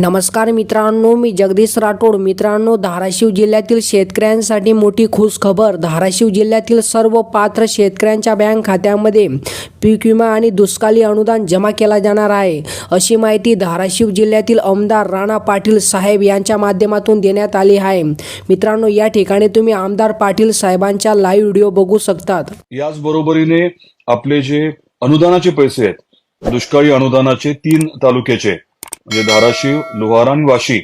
नमस्कार मित्रांनो मी जगदीश राठोड. मित्रांनो धाराशिव जिल्ह्यातील शेतकऱ्यांसाठी मोठी खुश खबर धाराशिव जिल्ह्यातील सर्व पात्र शेतकऱ्यांच्या बँक खात्यामध्ये पीक विमा आणि दुष्काळी अनुदान जमा केला जाणार आहे. अशी माहिती धाराशिव जिल्ह्यातील आमदार राणा पाटील साहेब यांच्या माध्यमातून देण्यात आली आहे. मित्रांनो या ठिकाणी तुम्ही आमदार पाटील साहेबांच्या लाईव्ह व्हिडिओ बघू शकतात. याच बरोबरीने आपले जे अनुदानाचे पैसे आहेत दुष्काळी अनुदानाचे तीन तालुक्याचे म्हणजे धाराशिव लोहारा आणि वाशी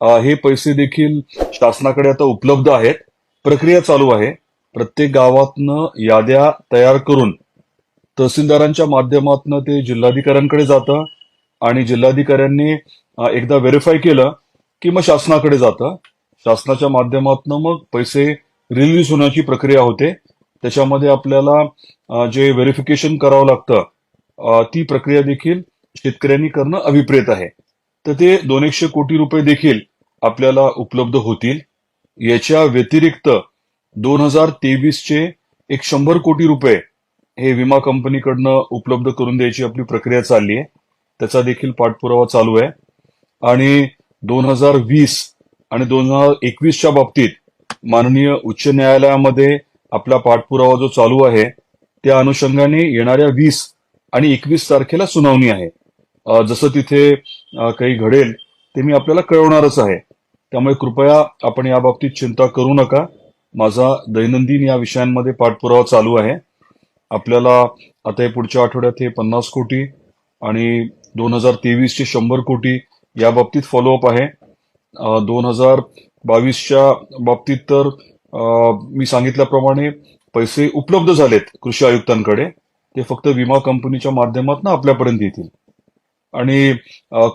हे पैसे देखील शासनाकडे आता उपलब्ध आहेत. प्रक्रिया चालू आहे. प्रत्येक गावातनं याद्या तयार करून तहसीलदारांच्या माध्यमातून ते जिल्हाधिकाऱ्यांकडे जातं आणि जिल्हाधिकाऱ्यांनी एकदा व्हेरीफाय केलं की मग शासनाकडे जातं. शासनाच्या माध्यमातून मग पैसे रिलीज होण्याची प्रक्रिया होते. त्याच्यामध्ये आपल्याला जे व्हेरिफिकेशन करावं लागतं ती प्रक्रिया देखील शेतकऱ्यांनी करणं अभिप्रेत आहे. तर ते दोन एकशे कोटी रुपये देखील आपल्याला उपलब्ध होतील. याच्या व्यतिरिक्त दोन हजार तेवीसचे एक शंभर कोटी रुपये हे विमा कंपनीकडनं उपलब्ध करून द्यायची आपली प्रक्रिया चालली आहे. त्याचा देखील पाठपुरावा चालू आहे. आणि दोन हजार वीस आणि दोन हजार एकवीसच्या बाबतीत माननीय उच्च न्यायालयामध्ये आपला पाठपुरावा जो चालू आहे त्या अनुषंगाने येणाऱ्या वीस आणि एकवीस तारखेला सुनावणी आहे. जसं तिथे काही घडेल ते मी आपल्याला कळवणारच आहे. त्यामुळे कृपया आपण या बाबतीत चिंता करू नका. माझा दैनंदिन या विषयांमध्ये पाठपुरावा चालू आहे. आपल्याला आता हे पुढच्या आठवड्यात हे पन्नास कोटी आणि दोन हजार तेवीसचे शंभर कोटी या बाबतीत फॉलोअप आहे दोन हजार बावीसच्या बाबतीत तर मी सांगितल्याप्रमाणे पैसे उपलब्ध झालेत कृषी आयुक्तांकडे. ते फक्त विमा कंपनीच्या माध्यमातून आपल्यापर्यंत येतील. आणि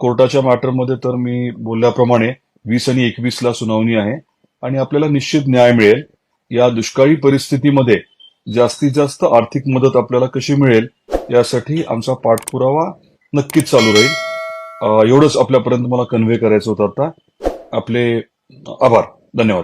कोर्टाच्या मॅटरमध्ये तर मी बोलल्याप्रमाणे वीस आणि एकवीस ला सुनावणी आहे आणि आपल्याला निश्चित न्याय मिळेल. या दुष्काळी परिस्थितीमध्ये जास्तीत जास्त आर्थिक मदत आपल्याला कशी मिळेल यासाठी आमचा पाठपुरावा नक्कीच चालू राहील. एवढंच आपल्यापर्यंत मला कन्व्हे करायचं होतं आता. आपले आभार. धन्यवाद.